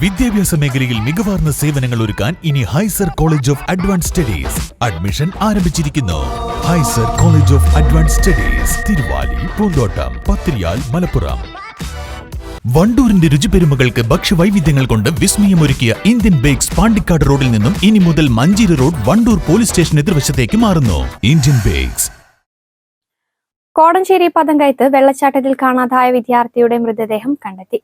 വിദ്യാഭ്യാസ മേഖലയിൽ മികവാർന്ന സേവനങ്ങൾ ഒരുക്കാൻ ഇനി Hyser college of advance studies admission ആരംഭിച്ചിരിക്കുന്നു. Hyser college of advance studies Thiruvali Poonthottam Pathiriyal Malappuram. വണ്ടൂരിന്റെ രുചിപെരുമകൾക്ക് ഭക്ഷ്യവൈവിധ്യങ്ങൾ കൊണ്ട് വിസ്മയമൊരുക്കിയ ഇന്ത്യൻ ബേക്സ് പാണ്ടിക്കാട് റോഡിൽ നിന്നും ഇനി മുതൽ Manjeri road Wandoor police station എതിർവശത്തേക്ക് മാറുന്നു. Indian bakes. കോടഞ്ചേരി പതങ്കയത്ത് വെള്ളച്ചാട്ടത്തിൽ കാണാതായ വിദ്യാർത്ഥിയുടെ മൃതദേഹം കണ്ടെത്തി.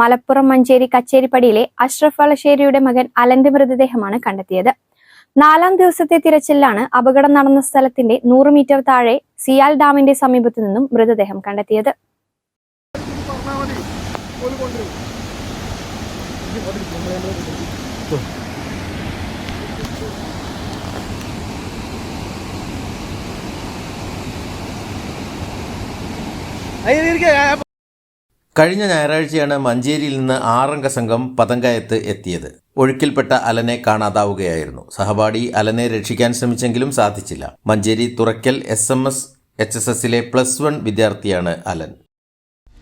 മലപ്പുറം മഞ്ചേരി കച്ചേരിപ്പടിയിലെ അഷ്റഫ് വളശ്ശേരിയുടെ മകൻ അലന്റെ മൃതദേഹമാണ് കണ്ടെത്തിയത്. നാലാം ദിവസത്തെ തിരച്ചിലാണ് അപകടം നടന്ന സ്ഥലത്തിന്റെ നൂറ് മീറ്റർ താഴെ സിയാൽ ഡാമിന്റെ സമീപത്തു നിന്നും മൃതദേഹം കണ്ടെത്തിയത്. കഴിഞ്ഞ ഞായറാഴ്ചയാണ് മഞ്ചേരിയിൽ നിന്ന് ആറംഗ സംഘം പതങ്കയത്ത് എത്തിയത്. ഒഴുക്കിൽപ്പെട്ട അലനെ കാണാതാവുകയായിരുന്നു. സഹപാഠി അലനെ രക്ഷിക്കാൻ ശ്രമിച്ചെങ്കിലും സാധിച്ചില്ല. Manjeri Thurakkal S M S H S എസിലെ പ്ലസ് വൺ വിദ്യാർത്ഥിയാണ് അലൻ.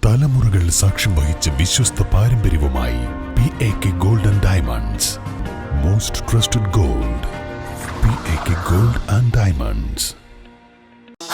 തലമുറകൾ സാക്ഷ്യം വഹിച്ച വിശ്വസ്ത പാരമ്പര്യവുമായി P A K golden diamonds most trusted gold P A K gold